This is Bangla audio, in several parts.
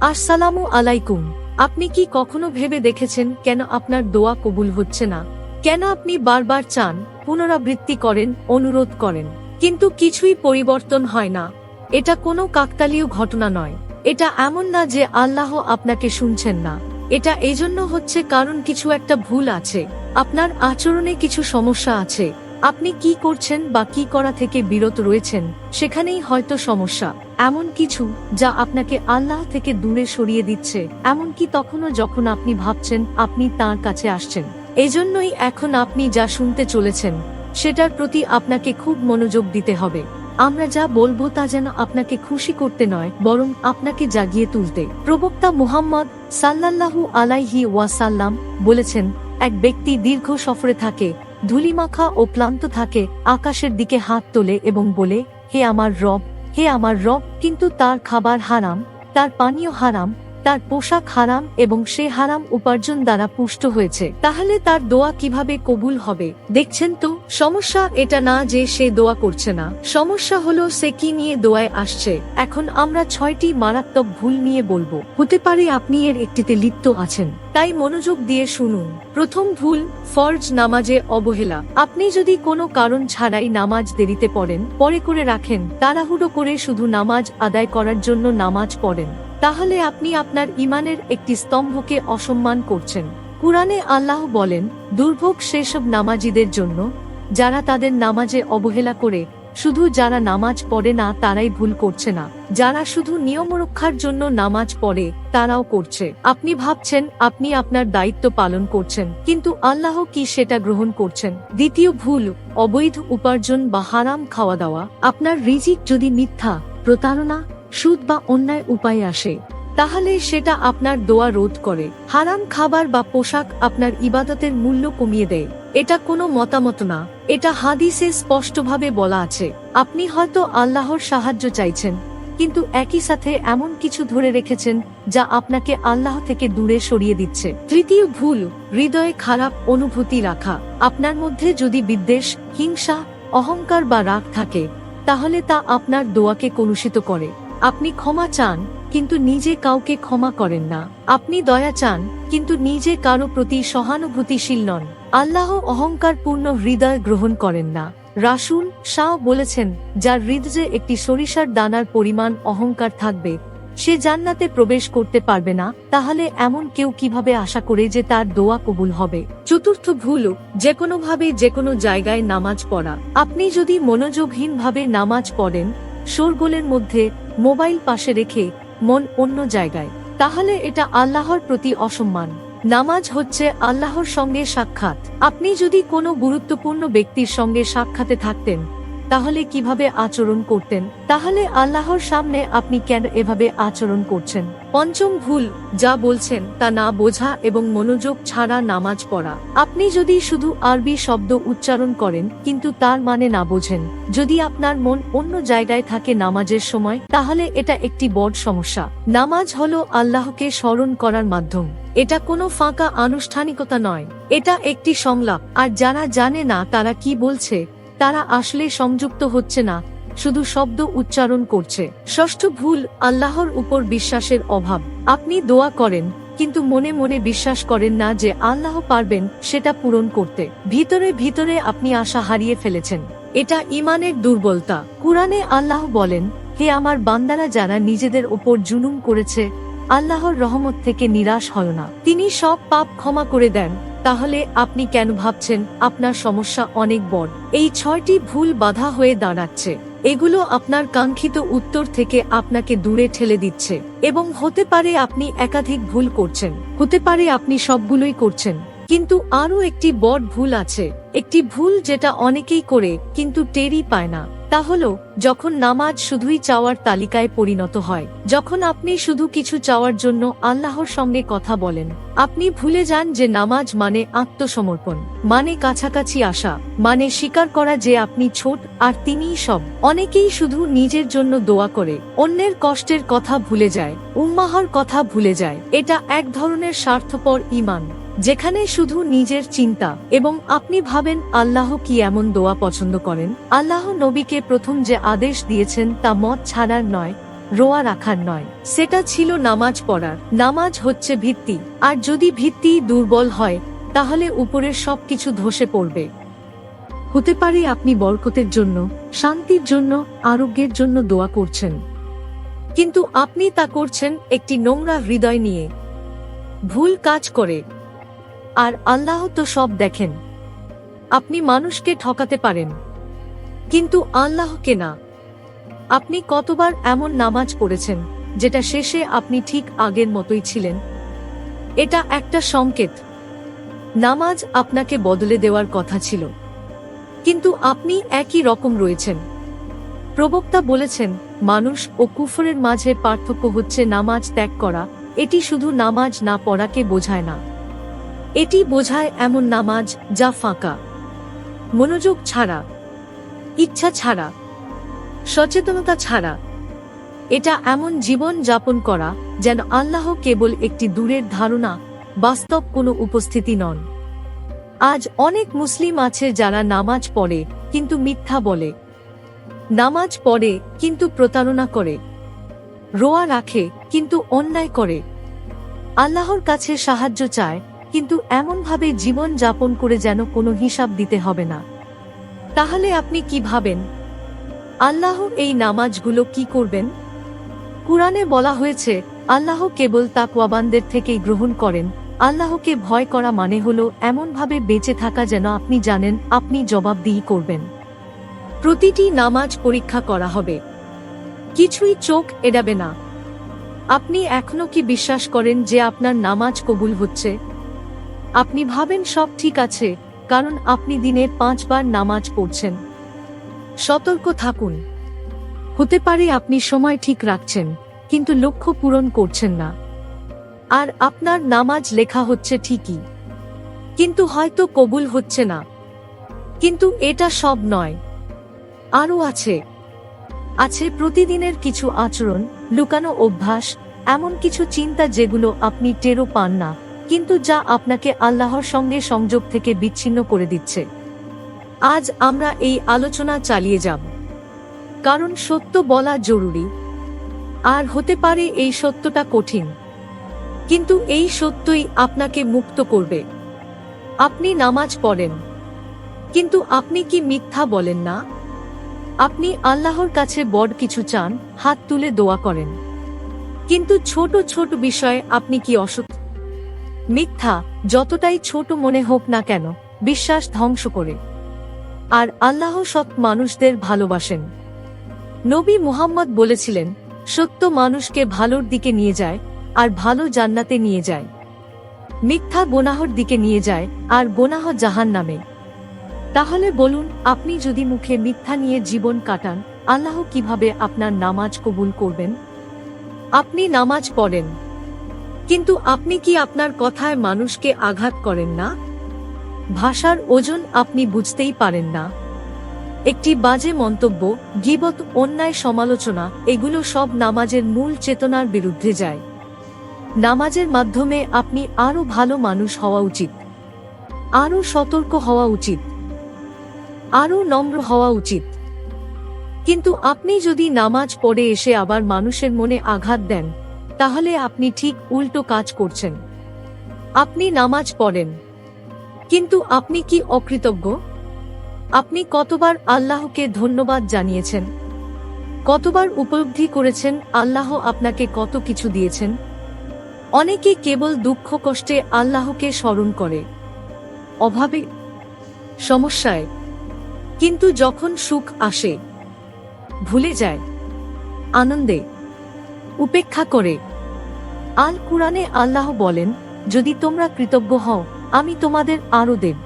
আসসালামু আলাইকুম। আপনি কি কখনো ভেবে দেখেছেন কেন আপনার দোয়া কবুল হচ্ছে না? কেন আপনি বারবার চান, পুনরাবৃত্তি করেন, অনুরোধ করেন? কিন্তু কিছুই পরিবর্তন হয় না। এটা কোনো কাকতালীয় ঘটনা নয়। এটা এমন না যে আল্লাহ আপনাকে শুনছেন না। এটা এজন্য হচ্ছে কারণ কিছু একটা ভুল আছে। আপনার আচরণে কিছু সমস্যা আছে। আপনি কি করছেন বা কি করা থেকে বিরত রয়েছেন, সেখানেই হয়তো সমস্যা। এমন কিছু যা আপনাকে আল্লাহ থেকে দূরে সরিয়ে দিচ্ছে, এমনকি তখনও যখন আপনি ভাবছেন আপনি তার কাছে আসছেন। এজন্যই এখন আপনি যা শুনতে চলেছেন, সেটার প্রতি আপনাকে খুব মনোযোগ দিতে হবে। আমরা যা বলব তা যেন আপনাকে খুশি করতে নয়, বরং আপনাকে জাগিয়ে তুলতে। প্রবক্তা মুহাম্মদ সাল্লাল্লাহু আলাইহি ওয়াসাল্লাম বলেছেন, এক ব্যক্তি দীর্ঘ সফরে থাকে, ধুলিমাখা ও ক্লান্ত থাকে, আকাশের দিকে হাত তোলে এবং বলে, হে আমার রব হে আমার রব কিন্তু তার খাবার হারাম তার পানীয় হারাম তার পোশাক হারাম এবং সে হারাম উপার্জন দ্বারা পুষ্ট হয়েছে। তাহলে তার দোয়া কীভাবে কবুল হবে? দেখছেন তো, সমস্যা এটা না যে সে দোয়া করছে না। সমস্যা হলো সে কি নিয়ে দোয়ায় আসছে। এখন আমরা ছয়টি মারাত্মক ভুল নিয়ে বলব। হতে পারে আপনি এর একটিতে লিপ্ত আছেন। তাই মনোযোগ দিয়ে শুনুন। প্রথম ভুল, ফরজ নামাজে অবহেলা। আপনি যদি কোনো কারণ ছাড়াই নামাজ দেরিতে পড়েন, পরে করে রাখেন, তাড়াহুড়ো করে শুধু নামাজ আদায় করার জন্য নামাজ পড়েন। তাহলে আপনি আপনার ইমানের একটি স্তম্ভকে অসম্মান করছেন। কুরআনে আল্লাহ বলেন, দুর্ভোগ সেসব নামাজিদের জন্য, যারা তাদের নামাজে অবহেলা করে, শুধু যারা নামাজ পড়ে না তারাই ভুল করছে না। যারা শুধু নিয়ম রক্ষার জন্য নামাজ পড়ে, তারাও করছে। আপনি ভাবছেন, আপনি আপনার দায়িত্ব পালন করছেন, কিন্তু আল্লাহ কি সেটা গ্রহণ করছেন? দ্বিতীয় ভুল, অবৈধ উপার্জন বা হারাম খাওয়া দাওয়া। আপনার রিজিক যদি মিথ্যা, প্রতারণা সুদ বা অন্যায় উপায়ে আসে তাহলে সেটা আপনার দোয়া রোধ করে। হারাম খাবার বা পোশাক আপনার ইবাদতের মূল্য কমিয়ে দেয়। এটা কোনো মতামত না। এটা হাদিসে স্পষ্টভাবে বলা আছে। আপনি হয়তো আল্লাহর সাহায্য চাইছেন, কিন্তু একই সাথে এমন কিছু ধরে রেখেছেন যা আপনাকে আল্লাহ থেকে দূরে সরিয়ে দিচ্ছে। তৃতীয় ভুল, হৃদয়ে খারাপ অনুভূতি রাখা। আপনার মধ্যে যদি বিদ্বেষ, হিংসা, অহংকার বা রাগ থাকে, তাহলে তা আপনার দোয়াকে কলুষিত করে। আপনি ক্ষমা চান, কিন্তু নিজে কাউকে ক্ষমা করেন না। আপনি দয়া চান, কিন্তু নিজে কারও প্রতি সহানুভূতিশীল নন। আল্লাহ অহংকারপূর্ণ হৃদয় গ্রহণ করেন না। রাসুল শাহ বলেছেন, যার হৃদয়ে একটি সরিষার দানার পরিমাণ অহংকার থাকবে, সে জান্নাতে প্রবেশ করতে পারবে না। তাহলে এমন কেউ কীভাবে আশা করে যে তার দোয়া কবুল হবে? চতুর্থ ভুল যে কোনো ভাবে যে কোনো জায়গায় নামাজ পড়া। আপনি যদি মনোযোগহীনভাবে নামাজ পড়েন, শোরগোলের মধ্যে মোবাইল পাশে রেখে মন অন্য জায়গায়। তাহলে এটা আল্লাহর প্রতি অসম্মান। নামাজ হচ্ছে আল্লাহর সঙ্গে সাক্ষাৎ। আপনি যদি কোনো গুরুত্বপূর্ণ ব্যক্তির সঙ্গে সাক্ষাতে থাকতেন তাহলে কীভাবে আচরণ করতেন? তাহলে আল্লাহর সামনে আপনি কেন এভাবে আচরণ করছেন? পঞ্চম ভুল, যা বলছেন তা না বোঝা এবং মনোযোগ ছাড়া নামাজ পড়া। আপনি যদি শুধু আরবি শব্দ উচ্চারণ করেন, কিন্তু তার মানে না বোঝেন। যদি আপনার মন অন্য জায়গায় থাকে নামাজের সময়, তাহলে এটা একটি বড় সমস্যা। নামাজ হলো আল্লাহকে স্মরণ করার মাধ্যম। এটা কোনো ফাঁকা আনুষ্ঠানিকতা নয়। এটা একটি সংলাপ। আর যারা জানে না তারা কি বলছে তারা আসলে সংযুক্ত হচ্ছে না, শুধু শব্দ উচ্চারণ করছে। ষষ্ঠ ভুল, আল্লাহর উপর বিশ্বাসের অভাব। আপনি দোয়া করেন, কিন্তু মনে মনে বিশ্বাস করেন না যে আল্লাহ পারবেন সেটা পূরণ করতে। ভিতরে ভিতরে আপনি আশা হারিয়ে ফেলেছেন। এটা ইমানের দুর্বলতা। কুরআনে আল্লাহ বলেন, হে আমার বান্দারা যারা নিজেদের ওপর জুলুম করেছে, আল্লাহর রহমত থেকে নিরাশ হয় না। তিনি সব পাপ ক্ষমা করে দেন তাহলে আপনি কেন ভাবছেন আপনার সমস্যা অনেক বড়? এই ছয়টি ভুল বাধা হয়ে দাঁড়াচ্ছে। এগুলো আপনার কাঙ্ক্ষিত উত্তর থেকে আপনাকে দূরে ঠেলে দিচ্ছে। এবং হতে পারে আপনি একাধিক ভুল করছেন। হতে পারে আপনি সবগুলোই করছেন। কিন্তু আরও একটি বড় ভুল আছে। একটি ভুল যেটা অনেকেই করে, কিন্তু টেরই পায় না। তা হলো, যখন নামাজ শুধুই চাওয়ার তালিকায় পরিণত হয়, যখন আপনি শুধু কিছু চাওয়ার জন্য আল্লাহর সঙ্গে কথা বলেন, আপনি ভুলে যান যে নামাজ মানে আত্মসমর্পণ মানে কাছাকাছি আসা মানে স্বীকার করা যে আপনি ছোট আর তিনিই সব। অনেকেই শুধু নিজের জন্য দোয়া করে, অন্যের কষ্টের কথা ভুলে যায়, উম্মাহর কথা ভুলে যায়, এটা এক ধরনের স্বার্থপর ইমান যেখানে শুধু নিজের চিন্তা এবং আপনি ভাবেন আল্লাহ কি এমন দোয়া পছন্দ করেন? আল্লাহ নবীকে প্রথম যে আদেশ দিয়েছেন তা মত ছাড়ার নয়, রোয়া রাখার নয়। সেটা ছিল নামাজ পড়ার। নামাজ হচ্ছে ভিত্তি। আর যদি ভিত্তি দুর্বল হয়, তাহলে উপরের সবকিছু ধসে পড়বে। হতে পারে আপনি বরকতের জন্য, শান্তির জন্য, আরোগ্যের জন্য দোয়া করছেন। কিন্তু আপনি তা করছেন একটি নোংরা হৃদয় নিয়ে। ভুল কাজ করে। আর আল্লাহ তো সব দেখেন। আপনি মানুষকে ঠকাতে পারেন। কিন্তু আল্লাহকে না। আপনি কতবার এমন নামাজ পড়েছেন, যেটা শেষে আপনি ঠিক আগের মতোই ছিলেন? এটা একটা সংকেত। নামাজ আপনাকে বদলে দেওয়ার কথা ছিল। কিন্তু আপনি একই রকম রয়েছেন। প্রবক্তা বলেছেন, মানুষ ও কুফরের মাঝে পার্থক্য হচ্ছে নামাজ ত্যাগ করা, এটি শুধু নামাজ না পড়াকে বোঝায় না। এটি বোঝায় এমন নামাজ যা ফাঁকা। মনোযোগ ছাড়া। ইচ্ছা ছাড়া। সচেতনতা ছাড়া। এটা এমন জীবন যাপন করা যেন আল্লাহ কেবল একটি দূরের ধারণা, বাস্তব কোনো উপস্থিতি নন। আজ অনেক মুসলিম আছে যারা নামাজ পড়ে কিন্তু মিথ্যা বলে। নামাজ পড়ে কিন্তু প্রতারণা করে। রোয়া রাখে কিন্তু অন্যায় করে। আল্লাহর কাছে সাহায্য চায় কিন্তু এমনভাবে জীবন যাপন করে যেন কোনো হিসাব দিতে হবে না। তাহলে আপনি কি ভাবেন? আল্লাহ এই নামাজগুলো কি করবেন? কুরআনে বলা হয়েছে, আল্লাহ কেবল তাকওয়াবানদের থেকেই গ্রহণ করেন। আল্লাহকে ভয় করা মানে হলো এমনভাবে বেঁচে থাকা যেন আপনি জানেন আপনি জবাবদিহি করবেন। প্রতিটি নামাজ পরীক্ষা করা হবে। কিছুই চোখ এড়াবে না। আপনি এখনও কি বিশ্বাস করেন যে আপনার নামাজ কবুল হচ্ছে? আপনি ভাবেন সব ঠিক আছে, কারণ আপনি দিনে পাঁচবার নামাজ পড়ছেন। সতর্ক থাকুন। হতে পারে আপনি সময় ঠিক রাখছেন, কিন্তু লক্ষ্য পূরণ করছেন না। আর আপনার নামাজ লেখা হচ্ছে ঠিকই। কিন্তু হয়তো কবুল হচ্ছে না। কিন্তু এটা সব নয়। আরও আছে। আছে প্রতিদিনের কিছু আচরণ, লুকানো অভ্যাস, এমন কিছু চিন্তা যেগুলো আপনি টেরও পান না। কিন্তু যা আপনাকে আল্লাহর সঙ্গে সংযোগ থেকে বিচ্ছিন্ন করে দিচ্ছে। আজ আমরা এই আলোচনা চালিয়ে যাব। কারণ সত্য বলা জরুরি। আর হতে পারে এই সত্যটা কঠিন। কিন্তু এই সত্যই আপনাকে মুক্ত করবে। আপনি নামাজ পড়েন। কিন্তু আপনি কি মিথ্যা বলেন না? আপনি আল্লাহর কাছে বড় কিছু চান, হাত তুলে দোয়া করেন। কিন্তু ছোট ছোট বিষয়ে আপনি কি অসৎ মিথ্যা, যতটাই ছোট মনে হোক না কেন, বিশ্বাস ধ্বংস করে। আর আল্লাহ সৎ মানুষদের ভালোবাসেন। নবী মুহাম্মদ বলেছিলেন, সত্য মানুষকে ভালোর দিকে নিয়ে যায়, আর ভালো জান্নাতে নিয়ে যায়। মিথ্যা গোনাহর দিকে নিয়ে যায়, আর গোনাহ জাহান নামে তাহলে বলুন, আপনি যদি মুখে মিথ্যা নিয়ে জীবন কাটান, আল্লাহ কীভাবে আপনার নামাজ কবুল করবেন? আপনি নামাজ পড়েন। কিন্তু আপনি কি আপনার কথায় মানুষকে আঘাত করেন না? ভাষার ওজন আপনি বুঝতেই পারেন না। একটি বাজে মন্তব্য, গিবত, অন্যায় সমালোচনা, এগুলো সব নামাজের মূল চেতনার বিরুদ্ধে যায়। নামাজের মাধ্যমে আপনি আরও ভালো মানুষ হওয়া উচিত। আরও সতর্ক হওয়া উচিত। আরও নম্র হওয়া উচিত। কিন্তু আপনি যদি নামাজ পড়ে এসে আবার মানুষের মনে আঘাত দেন তাহলে আপনি ঠিক উল্টো কাজ করছেন। আপনি নামাজ পড়েন। কিন্তু আপনি কি অকৃতজ্ঞ? আপনি কতবার আল্লাহকে ধন্যবাদ জানিয়েছেন? কতবার উপলব্ধি করেছেন আল্লাহ আপনাকে কত কিছু দিয়েছেন? অনেকে কেবল দুঃখ কষ্টে আল্লাহকে স্মরণ করে। অভাবে, সমস্যায়। কিন্তু যখন সুখ আসে, ভুলে যায়, আনন্দে, উপেক্ষা করে আল কুরআনে আল্লাহ বলেন, যদি তোমরা কৃতজ্ঞ হও, আমি তোমাদের আরও দেব।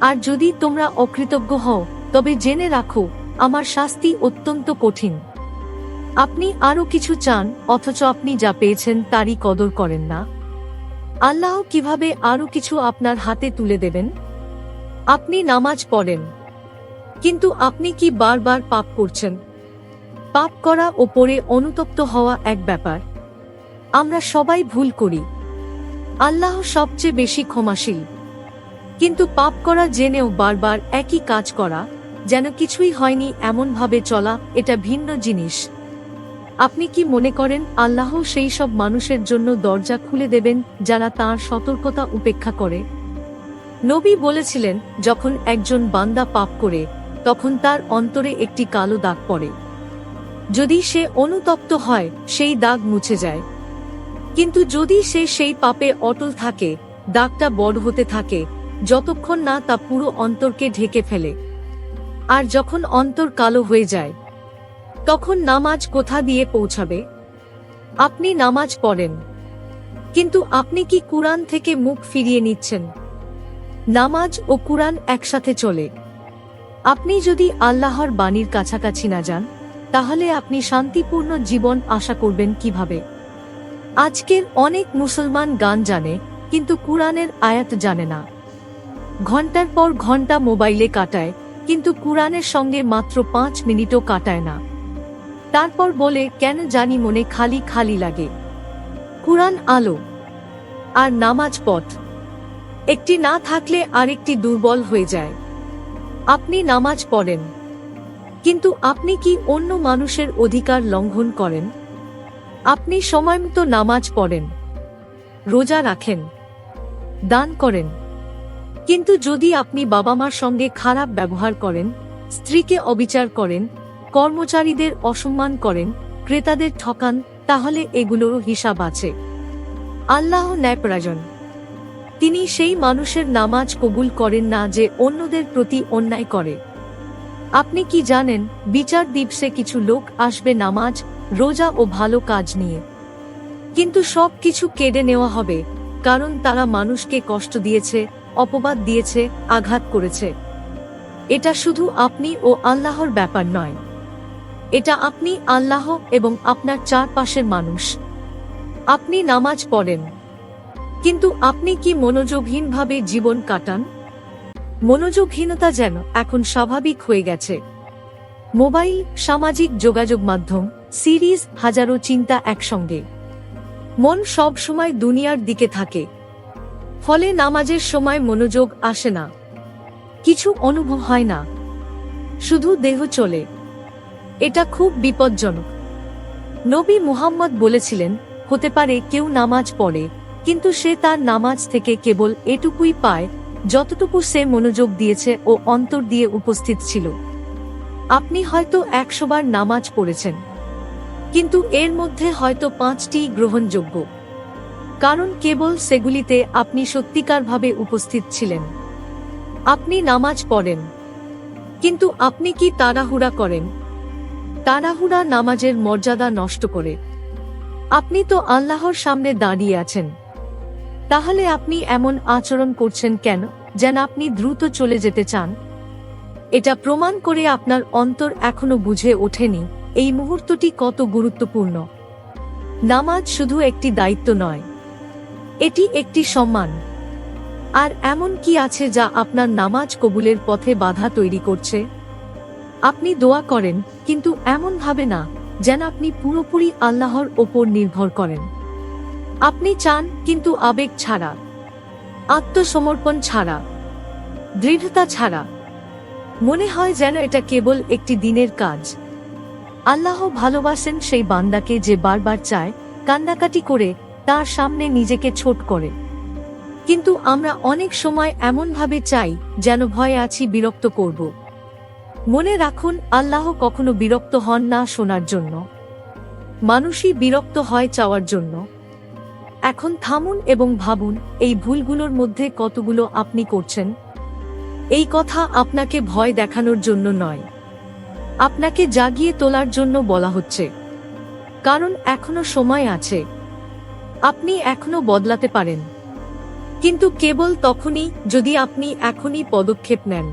আর যদি তোমরা অকৃতজ্ঞ হও, তবে জেনে রাখো, আমার শাস্তি অত্যন্ত কঠিন। আপনি আরও কিছু চান, অথচ আপনি যা পেয়েছেন তারই কদর করেন না। আল্লাহ কীভাবে আরও কিছু আপনার হাতে তুলে দেবেন? আপনি নামাজ পড়েন। কিন্তু আপনি কি বারবার পাপ করছেন? পাপ করা ও পরে অনুতপ্ত হওয়া এক ব্যাপার। আমরা সবাই ভুল করি। আল্লাহ সবচেয়ে বেশি ক্ষমাশীল। কিন্তু পাপ করা জেনেও বারবার একই কাজ করা, যেন কিছুই হয়নি এমনভাবে চলা, এটা ভিন্ন জিনিস। আপনি কি মনে করেন আল্লাহ সেই সব মানুষের জন্য দরজা খুলে দেবেন, যারা তার সতর্কতা উপেক্ষা করে? নবী বলেছিলেন, যখন একজন বান্দা পাপ করে, তখন তার অন্তরে একটি কালো দাগ পড়ে। যদি সে অনুতপ্ত হয়, সেই দাগ মুছে যায়। কিন্তু যদি সে সেই পাপে অটল থাকে, দাগটা বড় হতে থাকে, যতক্ষণ না তা পুরো অন্তরকে ঢেকে ফেলে। আর যখন অন্তর কালো হয়ে যায়, তখন নামাজ কোথা দিয়ে পৌঁছাবে? আপনি নামাজ পড়েন। কিন্তু আপনি কি কুরআন থেকে মুখ ফিরিয়ে নিচ্ছেন? নামাজ ও কুরআন একসাথে চলে। আপনি যদি আল্লাহর বাণীর কাছাকাছি না যান, তাহলে আপনি শান্তিপূর্ণ জীবন আশা করবেন কীভাবে? আজকের অনেক মুসলমান গান জানে, কিন্তু কুরআনের আয়াত জানে না। ঘণ্টার পর ঘণ্টা মোবাইলে কাটায়, কিন্তু কুরআনের সঙ্গে মাত্র পাঁচ মিনিটও কাটায় না। তারপর বলে, কেন জানি মনে খালি খালি লাগে। কুরআন আলো আর নামাজ পথ। একটি না থাকলে আরেকটি দুর্বল হয়ে যায়। আপনি নামাজ পড়েন। কিন্তু আপনি কি অন্য মানুষের অধিকার লঙ্ঘন করেন? আপনি সময়মতো নামাজ পড়েন, রোজা রাখেন, দান করেন। কিন্তু যদি আপনি বাবা মার সঙ্গে খারাপ ব্যবহার করেন, স্ত্রীকে অবিচার করেন, কর্মচারীদের অসম্মান করেন, ক্রেতাদের ঠকান, তাহলে এগুলোরও হিসাব আছে। আল্লাহ ন্যায়পরাজন তিনি সেই মানুষের নামাজ কবুল করেন না যে অন্যদের প্রতি অন্যায় করে। আপনি কি জানেন বিচার দিবসে কিছু লোক আসবে নামাজ রোজা ও ভালো কাজ নিয়ে। কিন্তু সব কিছু কেড়ে নেওয়া হবে, কারণ তারা মানুষকে কষ্ট দিয়েছে, অপবাদ দিয়েছে, আঘাত করেছে। এটা শুধু আপনি ও আল্লাহর ব্যাপার নয়। এটা আপনি আল্লাহ এবং আপনার চারপাশের মানুষ। আপনি নামাজ পড়েন। কিন্তু আপনি কি মনোযোগহীনভাবে জীবন কাটান? মনোযোগহীনতা যেন এখন স্বাভাবিক হয়ে গেছে। মোবাইল, সামাজিক যোগাযোগ মাধ্যম, সিরিজ, হাজারো চিন্তা একসঙ্গে। মন সব সময় দুনিয়ার দিকে থাকে। ফলে নামাজের সময় মনোযোগ আসে না। কিছু অনুভব হয় না। শুধু দেহ চলে। এটা খুব বিপজ্জনক। নবী মুহাম্মদ বলেছিলেন, হতে পারে কেউ নামাজ পড়ে, কিন্তু সে তার নামাজ থেকে কেবল এটুকুই পায়, যতটুকু সে মনোযোগ দিয়েছে ও অন্তর দিয়ে উপস্থিত ছিল। আপনি হয়তো একশোবার নামাজ পড়েছেন। কিন্তু এর মধ্যে হয়তো পাঁচটি গ্রহণযোগ্য। কারণ কেবল সেগুলিতে আপনি সত্যিকারভাবে উপস্থিত ছিলেন। আপনি নামাজ পড়েন। কিন্তু আপনি কি তাড়াহুড়া করেন? তাড়াহুড়া নামাজের মর্যাদা নষ্ট করে। আপনি তো আল্লাহর সামনে দাঁড়িয়ে আছেন। তাহলে আপনি এমন আচরণ করছেন কেন, যেন আপনি দ্রুত চলে যেতে চান? এটা প্রমাণ করে আপনার অন্তর এখনও বুঝে ওঠেনি, এই মুহূর্তটি কত গুরুত্বপূর্ণ। নামাজ শুধু একটি দায়িত্ব নয়, এটি একটি সম্মান। আর এমন কি আছে যা আপনার নামাজ কবুলের পথে বাধা তৈরি করছে? আপনি দোয়া করেন, কিন্তু এমন ভাবে না, যেন আপনি পুরোপুরি আল্লাহর ওপর নির্ভর করেন। আপনি চান, কিন্তু আবেগ ছাড়া, আত্মসমর্পণ ছাড়া, দৃঢ়তা ছাড়া মনে হয় যেন এটা কেবল একটি দিনের কাজ। আল্লাহ ভালোবাসেন সেই বান্দাকে যে বারবার চায়, কান্নাকাটি করে, তার সামনে নিজেকে ছোট করে। কিন্তু আমরা অনেক সময় এমনভাবে চাই, যেন ভয়ে আছি, বিরক্ত করব। মনে রাখুন, আল্লাহ কখনো বিরক্ত হন না শোনার জন্য। মানুষই বিরক্ত হয় চাওয়ার জন্য। এখন থামুন এবং ভাবুন, এই ভুলগুলোর মধ্যে কতগুলো আপনি করছেন? এই কথা আপনাকে ভয় দেখানোর জন্য নয়। আপনাকে জাগিয়ে তোলার জন্য বলা হচ্ছে। কারণ এখনও সময় আছে। আপনি এখনও বদলাতে পারেন। কিন্তু কেবল তখনই যদি আপনি এখনই পদক্ষেপ নেন।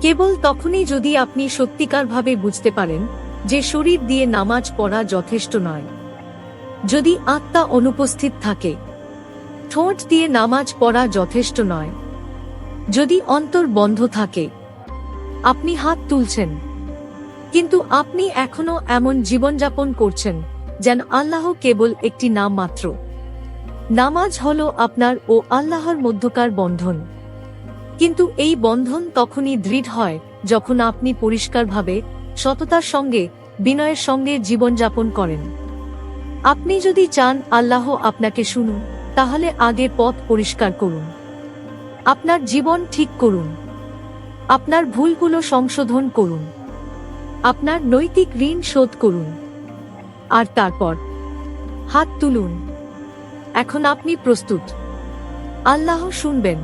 কেবল তখনই যদি আপনি সত্যিকারভাবে বুঝতে পারেন যে শরীর দিয়ে নামাজ পড়া যথেষ্ট নয়। যদি আত্মা অনুপস্থিত থাকে, ঠোঁট দিয়ে নামাজ পড়া যথেষ্ট নয়। যদি অন্তর বন্ধ থাকে, আপনি হাত তুলছেন। কিন্তু আপনি এখনও এমন জীবনযাপন করছেন, যেন আল্লাহ কেবল একটি নাম মাত্র। নামাজ হল আপনার ও আল্লাহর মধ্যকার বন্ধন। কিন্তু এই বন্ধন তখনই দৃঢ় হয়, যখন আপনি পরিষ্কারভাবে সততার সঙ্গে, বিনয়ের সঙ্গে জীবনযাপন করেন। আপনি যদি চান আল্লাহ আপনাকে শুনুন, তাহলে আগে পথ পরিষ্কার করুন। আপনার জীবন ঠিক করুন। আপনার ভুলগুলো সংশোধন করুন। আপনার নৈতিক ঋণ শোধ করুন। আর তারপর, হাত তুলুন। এখন আপনি প্রস্তুত। আল্লাহ শুনবেন।